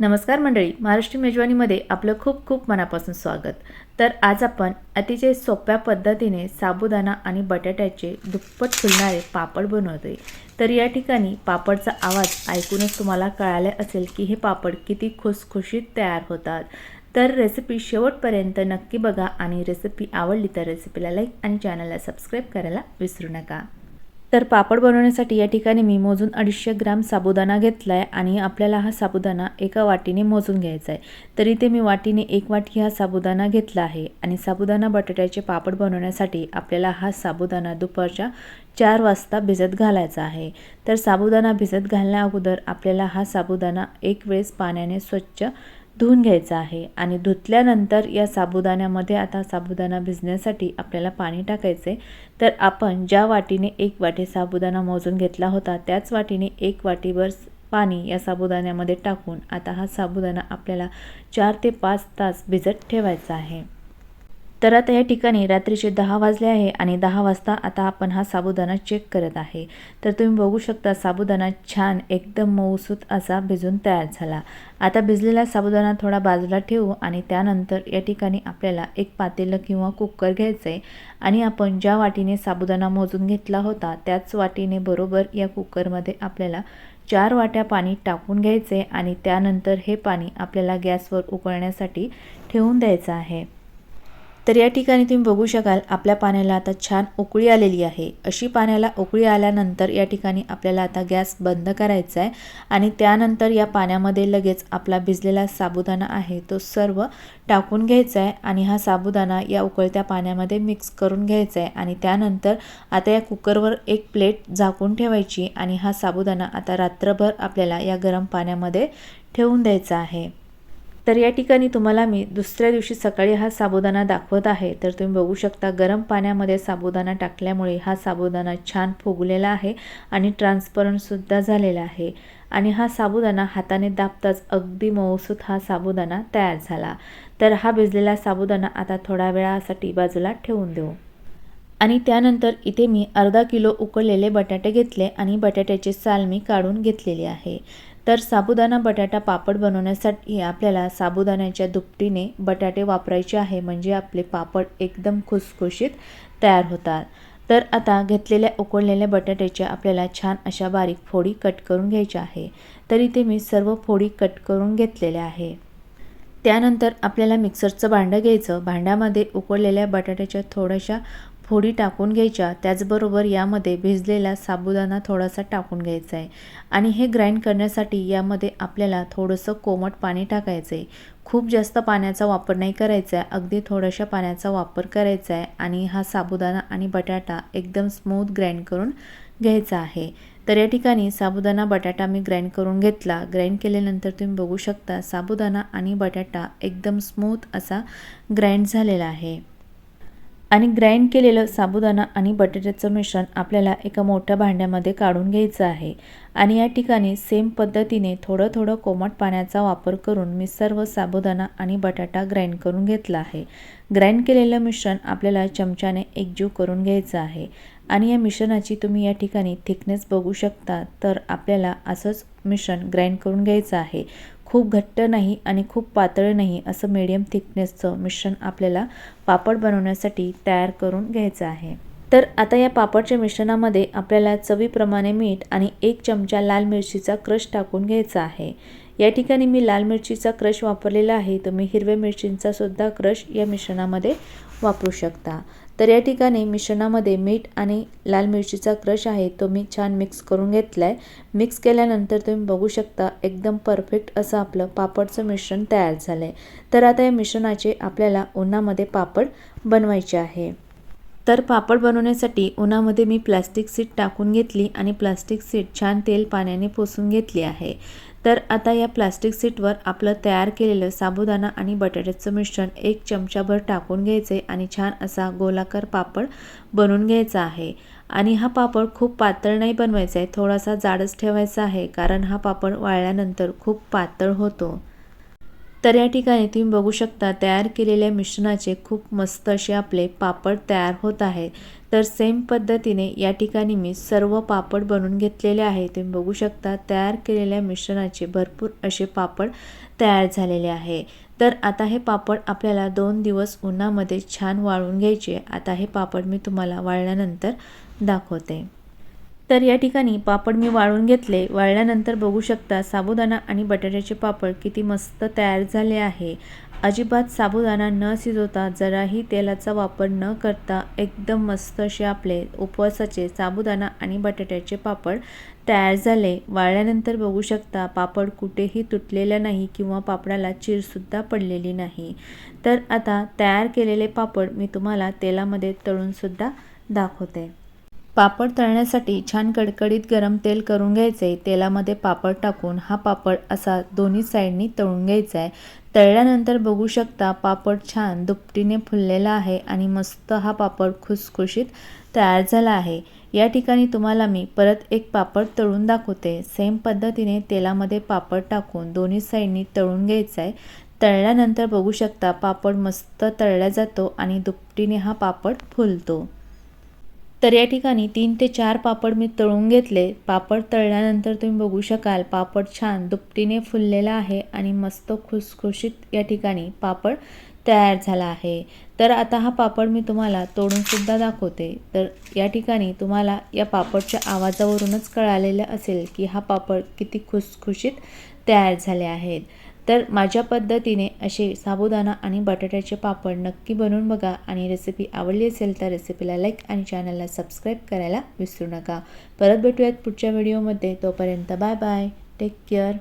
नमस्कार मंडळी महाराष्ट्र मेजवानीमध्ये आपलं खूप खूप मनापासून स्वागत. तर आज आपण अतिशय सोप्या पद्धतीने साबुदाणा आणि बटाट्याचे दुप्पट फुलणारे पापड बनवतोय. तर या ठिकाणी पापडचा आवाज ऐकूनच तुम्हाला कळाले असेल की हे पापड किती खुसखुशीत तयार होतात. तर रेसिपी शेवटपर्यंत नक्की बघा आणि रेसिपी आवडली तर रेसिपीला लाईक आणि चॅनलला सबस्क्राईब करायला विसरू नका. तर पापड बनवण्यासाठी या ठिकाणी मी मोजून अडीचशे ग्राम साबुदाणा घेतला आहे आणि आपल्याला हा साबुदाणा एका वाटीने मोजून घ्यायचा आहे तरी ते मी वाटीने एक वाटी हा साबुदाणा घेतला आहे आणि साबुदाणा बटाट्याचे पापड बनवण्यासाठी आपल्याला हा साबुदाणा दुपारच्या चार वाजता भिजत घालायचा आहे. तर साबुदाणा भिजत घालण्या अगोदर आपल्याला हा साबुदाणा एक वेळेस पाण्याने स्वच्छ धुवून घ्यायचा आहे आणि धुतल्यानंतर या साबुदाण्यामध्ये आता साबुदाणा भिजण्यासाठी आपल्याला पाणी टाकायचे तर आपण ज्या वाटीने एक वाटी साबुदाणा मोजून घेतला होता त्याच वाटीने एक वाटीभर पाणी या साबुदाण्यामध्ये टाकून आता हा साबुदाणा आपल्याला चार ते पाच तास भिजत ठेवायचा आहे. तर आता या ठिकाणी रात्रीचे दहा वाजले आहे आणि दहा वाजता आता आपण हा साबुदाणा चेक करत आहे. तर तुम्ही बघू शकता साबुदाणा छान एकदम मऊसूत असा भिजून तयार झाला. आता भिजलेला साबुदाणा थोडा बाजूला ठेवू आणि त्यानंतर या ठिकाणी आपल्याला एक पातेलं किंवा कुकर घ्यायचं आहे आणि आपण ज्या वाटीने साबुदाणा मोजून घेतला होता त्याच वाटीने बरोबर या कुकरमध्ये आपल्याला चार वाट्या पाणी टाकून घ्यायचे आणि त्यानंतर हे पाणी आपल्याला गॅसवर उकळण्यासाठी ठेवून द्यायचं आहे. तर या ठिकाणी तुम्ही बघू शकाल आपल्या पाण्याला आता छान उकळी आलेली आहे. अशी पाण्याला उकळी आल्यानंतर या ठिकाणी आपल्याला आता गॅस बंद करायचा आहे आणि त्यानंतर या पाण्यामध्ये लगेच आपला भिजलेला साबुदाणा आहे तो सर्व टाकून घ्यायचा आहे आणि हा साबुदाणा या उकळत्या पाण्यामध्ये मिक्स करून घ्यायचा आहे आणि त्यानंतर आता या कुकरवर एक प्लेट झाकून ठेवायची आणि हा साबुदाणा आता रात्रभर आपल्याला या गरम पाण्यामध्ये ठेवून द्यायचा आहे. तर या ठिकाणी तुम्हाला मी दुसऱ्या दिवशी सकाळी हा साबुदाणा दाखवत आहे. तर तुम्ही बघू शकता गरम पाण्यामध्ये साबुदाणा टाकल्यामुळे हा साबुदाणा छान फुगलेला आहे आणि ट्रान्सपरंटसुद्धा झालेला आहे. आणि हा साबुदाणा हाताने दाबताच अगदी मऊसूत हा साबुदाणा तयार झाला. तर हा भिजलेला साबुदाणा आता थोड्या वेळासाठी बाजूला ठेवून देऊ. आणि त्यानंतर इथे मी अर्धा किलो उकळलेले बटाटे घेतले आणि बटाट्याचे साल मी काढून घेतलेले आहे. तर साबुदाणा बटाटा पापड बनवण्यासाठी आपल्याला साबुदाण्याच्या दुपटीने बटाटे वापरायचे आहे म्हणजे आपले पापड एकदम खुसखुशीत तयार होतात. तर आता घेतलेल्या उकळलेल्या बटाट्याच्या आपल्याला छान अशा बारीक फोडी कट करून घ्यायच्या आहे. तर इथे मी सर्व फोडी कट करून घेतलेल्या आहे. त्यानंतर आपल्याला मिक्सरचं भांडं घ्यायचं. भांड्यामध्ये उकळलेल्या बटाट्याच्या थोड्याशा फोडी टाकून घ्यायच्या त्याचबरोबर यामध्ये भिजलेला साबुदाणा थोडासा टाकून घ्यायचा आहे. आणि हे ग्राइंड करण्यासाठी यामध्ये आपल्याला थोडंसं कोमट पाणी टाकायचं आहे. खूप जास्त पाण्याचा वापर नाही करायचा आहे. अगदी थोड्याशा पाण्याचा वापर करायचा आहे आणि हा साबुदाणा आणि बटाटा एकदम स्मूथ ग्राइंड करून घ्यायचा आहे. तर या ठिकाणी साबुदाणा बटाटा मी ग्राइंड करून घेतला. ग्राइंड केल्यानंतर तुम्ही बघू शकता साबुदाणा आणि बटाटा एकदम स्मूथ असा ग्राइंड झालेला आहे. आणि ग्राइंड केलेलं साबुदाणा आणि बटाट्याचं मिश्रण आपल्याला एका मोठ्या भांड्यामध्ये काढून घ्यायचं आहे. आणि या ठिकाणी सेम पद्धतीने थोडं थोडं कोमट पाण्याचा वापर करून मी सर्व साबुदाणा आणि बटाटा ग्राइंड करून घेतला आहे. ग्राइंड केलेलं मिश्रण आपल्याला चमच्याने एकजीव करून घ्यायचं आहे. आणि या मिश्रणाची तुम्ही या ठिकाणी थिकनेस बघू शकता तर आपल्याला असंच मिश्रण ग्राइंड करून घ्यायचं आहे. खूप घट्ट नाही आणि खूप पातळ नाही असं मीडियम थिकनेसचं मिश्रण आपल्याला पापड बनवण्यासाठी तयार करून घ्यायचं आहे. तर आता या पापडच्या मिश्रणामध्ये आपल्याला चवीप्रमाणे मीठ आणि एक चमचा लाल मिरचीचा क्रश टाकून घ्यायचा आहे. या ठिकाणी मी लाल मिरचीचा क्रश वापरलेला आहे तुम्ही हिरव्या मिरचींचा सुद्धा क्रश या मिश्रणामध्ये वापरू शकता. तर या ठिकाणी मिश्रणामध्ये मीठ आणि लाल मिरचीचा क्रश आहे तो मी छान मिक्स करून घेतला आहे मिक्स केल्यानंतर तुम्ही बघू शकता एकदम परफेक्ट असं आपलं पापडचं मिश्रण तयार झालं आहे तर आता या मिश्रणाचे आपल्याला उन्हामध्ये पापड बनवायचे आहे. तर पापड बनवण्यासाठी उन्हामध्ये मी प्लास्टिक सीट टाकून घेतली आणि प्लास्टिक सीट छान तेल पाण्याने पुसून घेतली आहे. तर आता या प्लास्टिक सीटवर आपलं तयार केलेलं साबुदाणा आणि बटाट्याचं मिश्रण एक चमचाभर टाकून घ्यायचे आणि छान असा गोलाकार पापड बनवून घ्यायचा आहे. आणि हा पापड खूप पातळ नाही बनवायचा आहे थोडासा जाडच ठेवायचा आहे कारण हा पापड वाळल्यानंतर खूप पातळ होतो. तर या ठिकाणी तुम्ही बघू शकता तयार केलेल्या मिश्रणाचे खूप मस्त असे आपले पापड तयार होत आहेत. तर सेम पद्धतीने या ठिकाणी मी सर्व पापड बनवून घेतलेले आहे तुम्ही बघू शकता तयार केलेल्या मिश्रणाचे भरपूर असे पापड तयार झालेले आहे. तर आता हे पापड आपल्याला दोन दिवस उन्हामध्ये छान वाळून घ्यायचे. आता हे पापड मी तुम्हाला वाळल्यानंतर दाखवते. तर या ठिकाणी पापड मी वाळून घेतले. वाळल्यानंतर बघू शकता साबुदाणा आणि बटाट्याचे पापड किती मस्त तयार झाले आहे. अजिबात साबुदाणा न शिजवता जराही तेलाचा वापर न करता एकदम मस्त असे आपले उपवासाचे साबुदाणा आणि बटाट्याचे पापड तयार झाले. वाळल्यानंतर बघू शकता पापड कुठेही तुटलेला नाही किंवा पापडाला चीरसुद्धा पडलेली नाही. तर आता तयार केलेले पापड मी तुम्हाला तेलामध्ये तळूनसुद्धा दाखवते. पापड तळण्यासाठी छान कडकडीत गरम तेल करून घ्यायचे. तेलामध्ये पापड टाकून हा पापड असा दोन्ही साईडनी तळून घ्यायचा आहे तळल्यानंतर बघू शकता पापड छान दुपटीने फुललेला आहे आणि मस्त हा पापड खुसखुशीत तयार झाला आहे. या ठिकाणी तुम्हाला मी परत एक पापड तळून दाखवते. सेम पद्धतीने तेलामध्ये पापड टाकून दोन्ही साईडनी तळून घ्यायचा आहे तळल्यानंतर बघू शकता पापड मस्त तळला जातो आणि दुपटीने हा पापड फुलतो. तर या ठिकाणी तीन ते चार पापड मी तळून घेतले. पापड तळल्यानंतर तुम्ही बघू शकाल पापड छान दुपटीने फुललेला आहे आणि मस्त खुसखुशीत या ठिकाणी पापड तयार झाला आहे. तर आता हा पापड मी तुम्हाला तोडूनसुद्धा दाखवते. तर या ठिकाणी तुम्हाला या पापडच्या आवाजावरूनच कळालेलं असेल की हा पापड किती खुसखुशीत तयार झाले आहेत. तर माझ्या पद्धतीने असे साबुदाणा आणि बटाट्याचे पापड नक्की बनवून बघा आणि रेसिपी आवडली असेल तर रेसिपीला लाईक आणि चॅनलला सबस्क्राईब करायला विसरू नका. परत भेटूयात पुढच्या व्हिडिओमध्ये तोपर्यंत बाय बाय टेक केअर